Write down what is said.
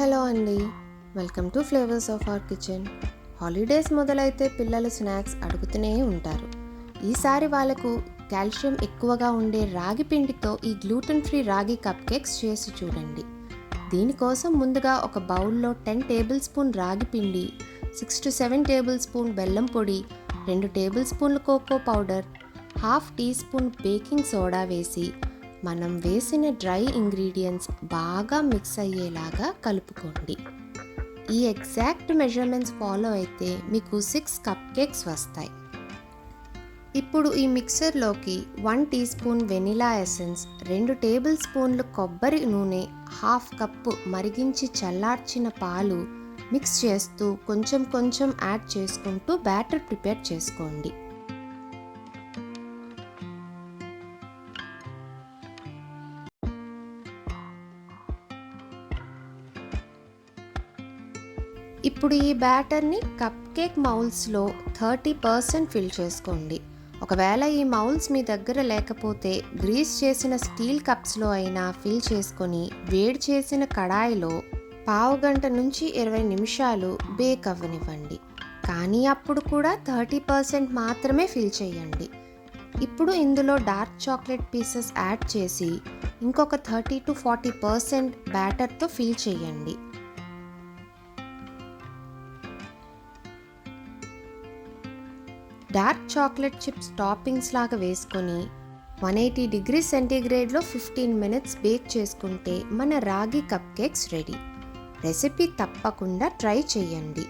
Hello అండి. Welcome to flavours of our kitchen. Holidays మొదలైతే పిల్లలు స్నాక్స్ అడుగుతూనే ఉంటారు. ఈసారి వాళ్ళకు కాల్షియం ఎక్కువగా ఉండే రాగి పిండితో ఈ గ్లూటెన్ ఫ్రీ రాగి కప్ కేక్స్ చేసి చూడండి. దీనికోసం ముందుగా ఒక బౌల్లో టెన్ టేబుల్ స్పూన్ రాగి పిండి six to seven tablespoon బెల్లం పొడి రెండు టేబుల్ స్పూన్ల cocoa powder half teaspoon baking soda వేసి మనం వేసిన డ్రై ఇంగ్రీడియంట్స్ బాగా మిక్స్ అయ్యేలాగా కలుపుకోండి. ఈ ఎగ్జాక్ట్ మెజర్మెంట్స్ ఫాలో అయితే మీకు సిక్స్ కప్ కేక్స్ వస్తాయి. ఇప్పుడు ఈ మిక్సర్లోకి one teaspoon vanilla essence రెండు టేబుల్ స్పూన్లు కొబ్బరి నూనె హాఫ్ కప్పు మరిగించి చల్లార్చిన పాలు మిక్స్ చేస్తూ కొంచెం కొంచెం యాడ్ చేసుకుంటూ బ్యాటర్ ప్రిపేర్ చేసుకోండి. ఇప్పుడు ఈ బ్యాటర్ని కప్ కేక్ మౌల్స్లో థర్టీ పర్సెంట్ ఫిల్ చేసుకోండి. ఒకవేళ ఈ మౌల్స్ మీ దగ్గర లేకపోతే గ్రీస్ చేసిన స్టీల్ కప్స్లో అయినా ఫిల్ చేసుకొని వేడి చేసిన కడాయిలో పావు గంట నుంచి ఇరవై నిమిషాలు బేక్ అవ్వనివ్వండి. కానీ అప్పుడు కూడా థర్టీ పర్సెంట్ మాత్రమే ఫిల్ చేయండి. ఇప్పుడు ఇందులో డార్క్ చాక్లెట్ పీసెస్ యాడ్ చేసి ఇంకొక థర్టీ టు ఫార్టీ పర్సెంట్ బ్యాటర్తో ఫిల్ చేయండి. డార్క్ చాక్లెట్ చిప్స్ టాపింగ్స్ లాగా వేసుకొని వన్ ఎయిటీ డిగ్రీ సెంటీగ్రేడ్లో ఫిఫ్టీన్ మినిట్స్ బేక్ చేసుకుంటే మన రాగి కప్ కేక్స్ రెడీ. రెసిపీ తప్పకుండా ట్రై చేయండి.